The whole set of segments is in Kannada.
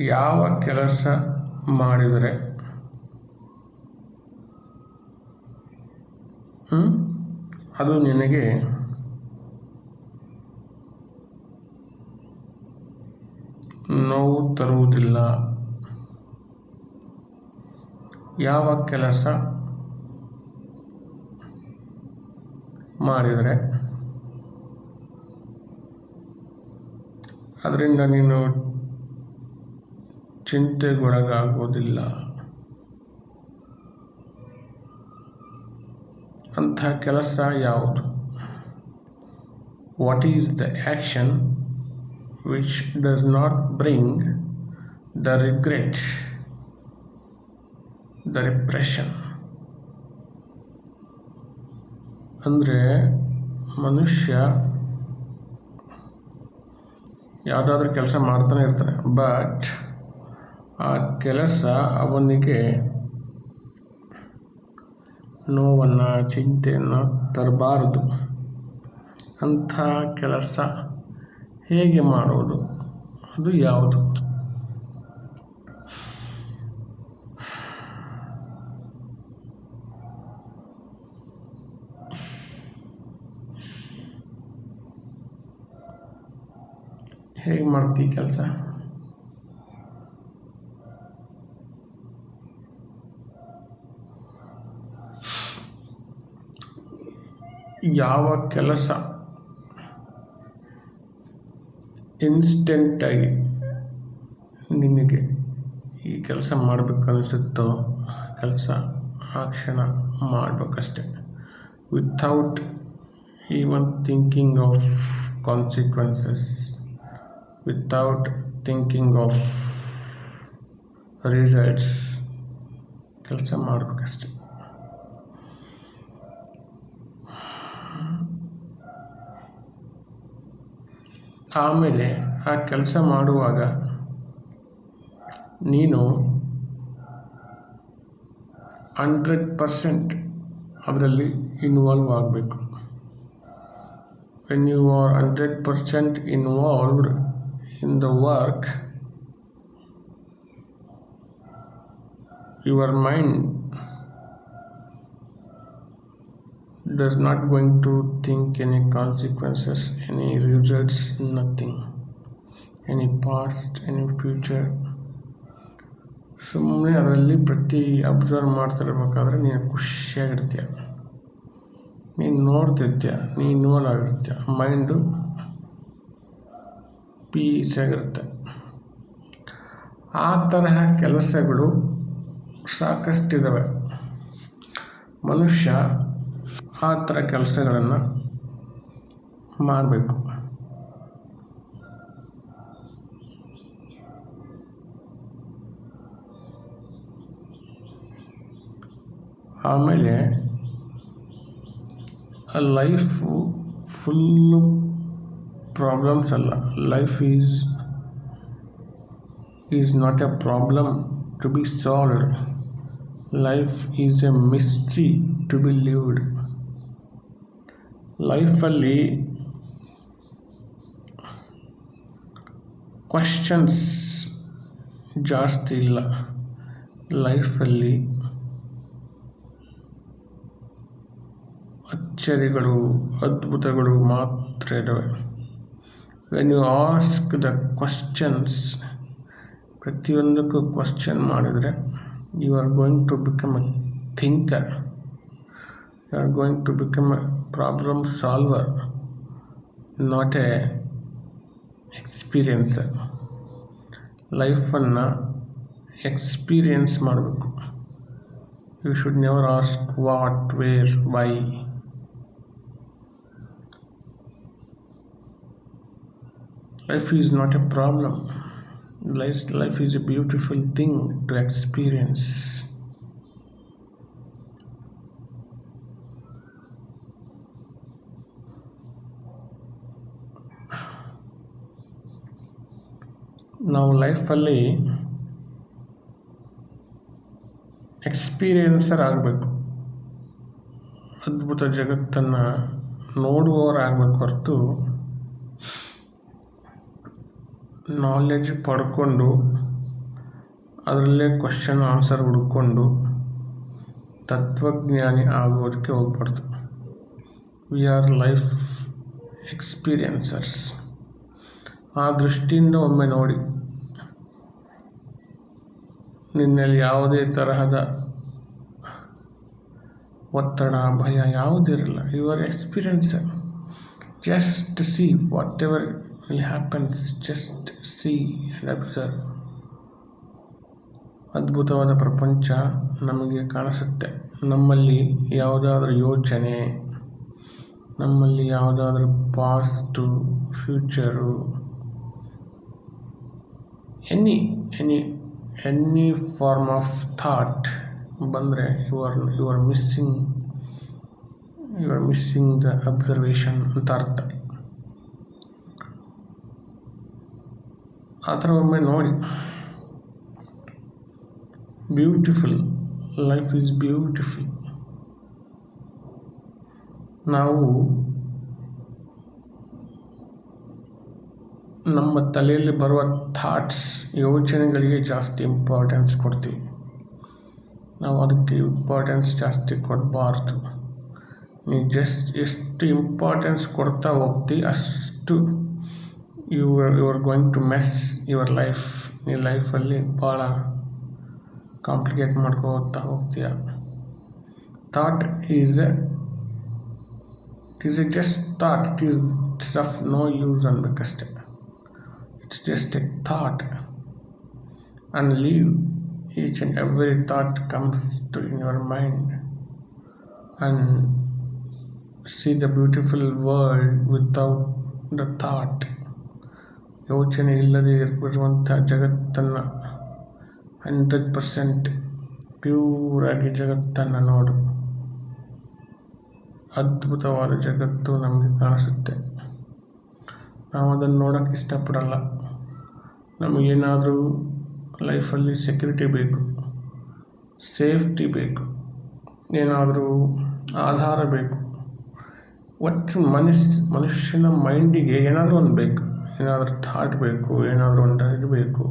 ಯಾವ ಕೆಲಸ ಮಾಡಿದರೆ? ಅದು ನಿನಗೆ ನೋವು ತರುವುದಿಲ್ಲ. ಯಾವ ಕೆಲಸ ಮಾಡಿದರೆ? ಅದರಿಂದ ನೀನು ಚಿಂತೆಗೊಳಗಾಗುವುದಿಲ್ಲ ಅಂಥ ಕೆಲಸ ಯಾವುದು? What is the action which does not bring the regret the repression ಅಂದರೆ ಮನುಷ್ಯ ಯಾವುದಾದ್ರೂ ಕೆಲಸ ಮಾಡ್ತಾನೆ ಇರ್ತಾನೆ ಬಟ್ ಆ ಕೆಲಸ ಅವನಿಗೆ ನೋವನ್ನು, ಚಿಂತೆಯನ್ನು ತರಬಾರದು. ಅಂಥ ಕೆಲಸ ಹೇಗೆ ಮಾಡುವುದು? ಅದು ಯಾವುದು? ಹೇಗೆ ಮಾಡ್ತೀವಿ ಕೆಲಸ? ಯಾವ ಕೆಲಸ ಇನ್ಸ್ಟೆಂಟಾಗಿ ನಿಮಗೆ ಈ ಕೆಲಸ ಮಾಡಬೇಕು ಅನಿಸುತ್ತೋ ಆ ಕೆಲಸ ಆ ಕ್ಷಣ ಮಾಡಬೇಕಷ್ಟೆ. Without even thinking of consequences without thinking of results ಕೆಲಸ ಮಾಡಬೇಕಷ್ಟೆ. ಆಮೇಲೆ ಆ ಕೆಲಸ ಮಾಡುವಾಗ ನೀನು ಹಂಡ್ರೆಡ್ ಪರ್ಸೆಂಟ್ ಅದರಲ್ಲಿ ಇನ್ವಾಲ್ವ್ ಆಗಬೇಕು. When you are hundred percent involved in the work, your mind does not going to think any consequences, any results, nothing. Any past, any future. ಸುಮ್ಮನೆ ಅದರಲ್ಲಿ ಪ್ರತಿ ಅಬ್ಸರ್ವ್ ಮಾಡ್ತಿರ್ಬೇಕಾದ್ರೆ ನೀನು ಖುಷಿಯಾಗಿರ್ತೀಯ ನೀನು ನೋಡ್ತಿರ್ತೀಯ ನೀನು ಇನ್ವಾಲ್ವ್ ಆಗಿರ್ತೀಯ. ಮೈಂಡು ಪೀಸಾಗಿರುತ್ತೆ ಆ ತರಹ ಕೆಲಸಗಳು ಸಾಕಷ್ಟಿದ್ದಾವೆ ಮನುಷ್ಯ ಆ ಥರ ಕೆಲಸಗಳನ್ನು ಮಾಡಬೇಕು. ಆಮೇಲೆ ಲೈಫು ಫುಲ್ಲು ಪ್ರಾಬ್ಲಮ್ಸ್ ಅಲ್ಲ. Life is is not a problem to be solved. Life is a mystery to be lived. ಲೈಫಲ್ಲಿ ಕ್ವಶನ್ಸ್ ಜಾಸ್ತಿ ಇಲ್ಲ. ಲೈಫಲ್ಲಿ ಅಚ್ಚರಿಗಳು, ಅದ್ಭುತಗಳು ಮಾತ್ರ ಇದ್ದಾವೆ. When you ask the questions ಪ್ರತಿಯೊಂದಕ್ಕೂ ಕ್ವಶನ್ ಮಾಡಿದರೆ you are going to become a thinker you are going to become a problem solver not a experiencer ಲೈಫನ್ನು experience ಮಾಡಬೇಕು you should never ask what where why life is not a problem life, life is a beautiful thing to experience ನಾವು ಲೈಫಲ್ಲಿ ಎಕ್ಸ್ಪೀರಿಯನ್ಸರ್ ಆಗಬೇಕು. ಅದ್ಭುತ ಜಗತ್ತನ್ನು ನೋಡುವವರಾಗಬೇಕು ಹೊರತು ನಾಲೆಜ್ ಪಡ್ಕೊಂಡು ಅದರಲ್ಲೇ ಕ್ವಶನ್ ಆನ್ಸರ್ ಹುಡ್ಕೊಂಡು ತತ್ವಜ್ಞಾನಿ ಆಗೋದಕ್ಕೆ ಹೋಗ್ಬಾರ್ದು. ವಿ ಆರ್ ಲೈಫ್ ಎಕ್ಸ್ಪೀರಿಯನ್ಸರ್ಸ್ ಆ ದೃಷ್ಟಿಯಿಂದ ಒಮ್ಮೆ ನೋಡಿ. ನಿನ್ನಲ್ಲಿ ಯಾವುದೇ ತರಹದ ಒತ್ತಡ, ಭಯ ಯಾವುದಿರಲ್ಲ your experience just see whatever will happens just see and observe ಅದ್ಭುತವಾದ ಪ್ರಪಂಚ ನಮಗೆ ಕಾಣಿಸುತ್ತೆ. ನಮ್ಮಲ್ಲಿ ಯಾವುದಾದ್ರೂ ಯೋಚನೆ, ನಮ್ಮಲ್ಲಿ ಯಾವುದಾದ್ರೂ past future any any any form of thought ಬಂದರೆ you are you are missing you are missing the observation ಅಂತ ಅರ್ಥ. ಆ ಥರ ಒಮ್ಮೆ ನೋಡಿ. ಬ್ಯೂಟಿಫುಲ್ ಲೈಫ್ ಈಸ್ ಬ್ಯೂಟಿಫುಲ್ ನಾವು ನಮ್ಮ ತಲೆಯಲ್ಲಿ ಬರುವ ಥಾಟ್ಸ್ ಯೋಚನೆಗಳಿಗೆ ಜಾಸ್ತಿ ಇಂಪಾರ್ಟೆನ್ಸ್ ಕೊಡ್ತೀವಿ. ನಾವು ಅದಕ್ಕೆ ಇಂಪಾರ್ಟೆನ್ಸ್ ಜಾಸ್ತಿ ಕೊಡಬಾರ್ದು. ನೀ ಜಸ್ಟ್ ಎಷ್ಟು ಇಂಪಾರ್ಟೆನ್ಸ್ ಕೊಡ್ತಾ ಹೋಗ್ತಿ, ಅಷ್ಟು you you are going to mess your life ನೀ ಲೈಫಲ್ಲಿ ಭಾಳ ಕಾಂಪ್ಲಿಕೇಟ್ ಮಾಡ್ಕೋತಾ ಹೋಗ್ತೀಯ. Thought is a it is a just thought it is it's of no use ಅನ್ಬೇಕಷ್ಟೆ. It's just a thought. and leave each and every thought comes to in your mind and see the beautiful world without the thought ಯೋಚನೆ ಇಲ್ಲದೆ ಇರುವಂಥ ಜಗತ್ತನ್ನು ಹಂಡ್ರೆಡ್ ಪರ್ಸೆಂಟ್ ಪ್ಯೂರಾಗಿ ಜಗತ್ತನ್ನು ನೋಡು ಅದ್ಭುತವಾದ ಜಗತ್ತು ನಮಗೆ ಕಾಣಿಸುತ್ತೆ ನಾವು ಅದನ್ನು ನೋಡೋಕ್ಕೆ ಇಷ್ಟಪಡಲ್ಲ ನಮಗೇನಾದರೂ ಲೈಫಲ್ಲಿ ಸೆಕ್ಯೂರಿಟಿ ಬೇಕು, ಸೇಫ್ಟಿ ಬೇಕು, ಏನಾದರೂ ಆಧಾರ ಬೇಕು, ಒಟ್ಟು ಮನುಷ್ಯ ಮನುಷ್ಯನ ಮೈಂಡಿಗೆ ಏನಾದರೂ ಒಂದು ಬೇಕು, ಏನಾದರೂ ಥಾಟ್ ಬೇಕು, ಏನಾದರೂ ಒಂದು ಇರಬೇಕು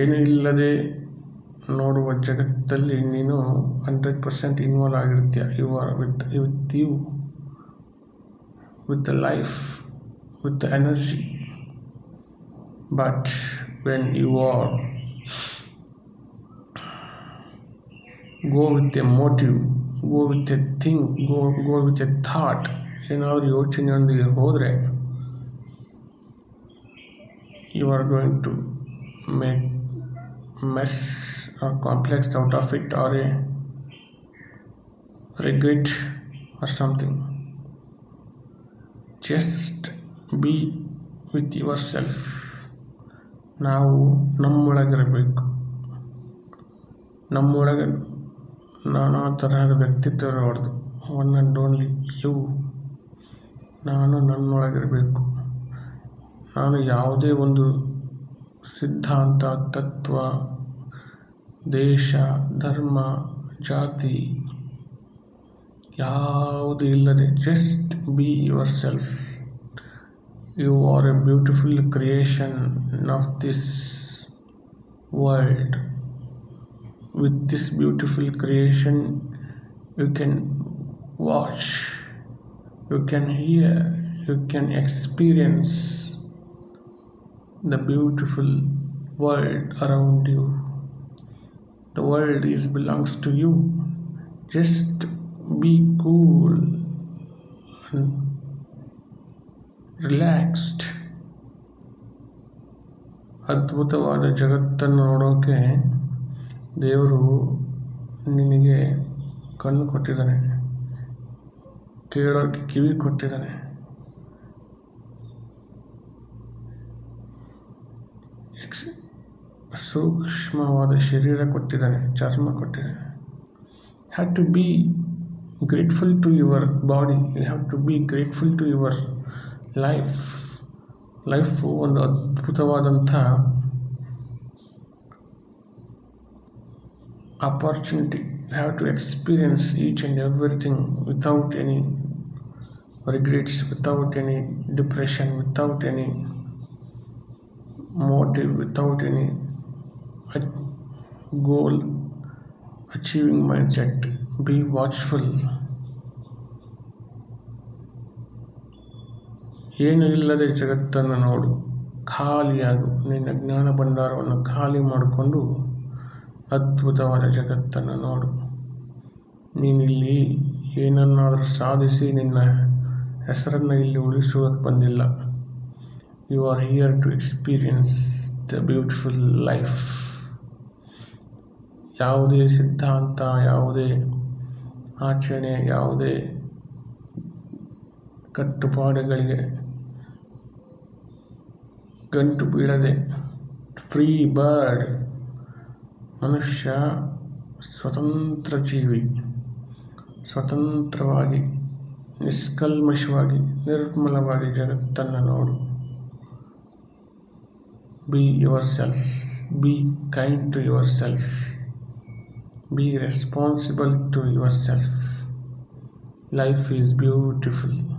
ಏನೂ ಇಲ್ಲದೆ ನೋಡುವ ಜಗತ್ತಲ್ಲಿ ನೀನು hundred percent involve ಆಗಿರ್ತೀಯ, you are with with you, with the life, with the energy. But when you are go with a motive go with a thing go go with a thought ಏನಾದರೂ ಯೋಚನೆಯೊಂದಿಗೆ ಹೋದರೆ you are going to make mess or complex out of it or a regret or something. Just be with yourself. ನಾವು ನಮ್ಮೊಳಗಿರಬೇಕು. ನಮ್ಮೊಳಗೆ ನಾನಾ ತರಹದ ವ್ಯಕ್ತಿತ್ವ ಇರಬಾರ್ದು ಒನ್ ಆ್ಯಂಡ್ ಓನ್ಲಿ ಯು ನಾನು ನನ್ನೊಳಗಿರಬೇಕು. ನಾನು ಯಾವುದೇ ಒಂದು ಸಿದ್ಧಾಂತ, ತತ್ವ, ದೇಶ, ಧರ್ಮ, ಜಾತಿ ಯಾವುದು ಇಲ್ಲದೆ just be yourself You are a beautiful creation of this world. With this beautiful creation, you can watch, you can hear, you can experience the beautiful world around you. The world is belongs to you. Just be cool relaxed ಅದ್ಭುತವಾದ ಜಗತ್ತನ್ನು ನೋಡೋಕೆ ದೇವರು ನಿನಗೆ ಕಣ್ಣು ಕೊಟ್ಟಿದ್ದಾನೆ ಕೇಳೋಕ್ಕೆ ಕಿವಿ ಕೊಟ್ಟಿದ್ದಾನೆ. ಎಕ್ಸ್ ಸೂಕ್ಷ್ಮವಾದ ಶರೀರ ಕೊಟ್ಟಿದ್ದಾನೆ, ಚರ್ಮ ಕೊಟ್ಟಿದ್ದಾನೆ. Have to be grateful to your body you have to be grateful to your life life ಒಂದು ಅದ್ಭುತವಾದಂಥ opportunity you have to experience each and everything without any regrets without any depression without any motive without any ach- goal achieving mindset be ಏನು ಇಲ್ಲದೆ ಜಗತ್ತನ್ನು ನೋಡು. ಖಾಲಿಯಾಗು. ನಿನ್ನ ಜ್ಞಾನ ಭಂಡಾರವನ್ನು ಖಾಲಿ ಮಾಡಿಕೊಂಡು ಅದ್ಭುತವಾದ ಜಗತ್ತನ್ನು ನೋಡು. ನೀನಿಲ್ಲಿ ಏನನ್ನಾದರೂ ಸಾಧಿಸಿ ನಿನ್ನ ಹೆಸರನ್ನು ಇಲ್ಲಿ ಉಳಿಸುವುದಕ್ಕೆ ಬಂದಿಲ್ಲ. You are here to experience the beautiful life ಯಾವುದೇ ಸಿದ್ಧಾಂತ, ಯಾವುದೇ ಆಚರಣೆ, ಯಾವುದೇ ಕಟ್ಟುಪಾಡುಗಳಿಗೆ ಗಂಟು ಬೀಳದೆ ಫ್ರೀ ಬರ್ಡ್ ಮನುಷ್ಯ ಸ್ವತಂತ್ರ ಜೀವಿ, ಸ್ವತಂತ್ರವಾಗಿ, ನಿಷ್ಕಲ್ಮಶವಾಗಿ, ನಿರ್ಮಲವಾಗಿ ಜಗತ್ತನ್ನು ನೋಡು. Be yourself be kind to yourself be responsible to yourself life is beautiful